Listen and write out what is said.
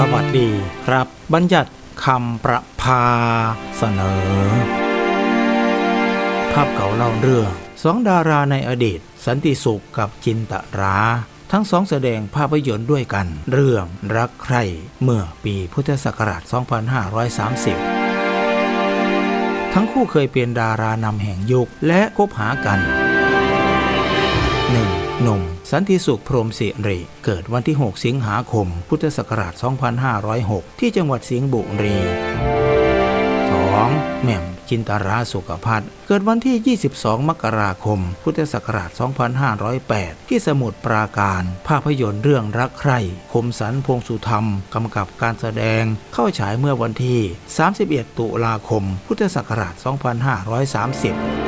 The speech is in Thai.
สวัสดีครับ บัญญัติคำประพาเสนอ ภาพเก่าเล่าเรื่องสองดาราในอดีต สันติสุขกับจินตรา ทั้งสองแสดงภาพยนตร์ด้วยกัน เรื่องรักใคร่เมื่อปีพุทธศักราช 2530 ทั้งคู่เคยเป็นดารานำแห่งยุคและคบหากัน 1. หนุ่ม สันติสุขพรมสิริ เกิดวันที่ 6 สิงหาคม พุทธศักราช 2506 ที่จังหวัดสิงห์บุรี 2. แหม่มจินตราสุขพัฒน์เกิดวันที่ 22 มกราคม พุทธศักราช 2508 ที่สมุทรปราการ ภาพยนตร์เรื่องรักใคร่คมสันพงสุธรรม กำกับการแสดง เข้าฉายเมื่อวันที่ 31 ตุลาคม พุทธศักราช 2530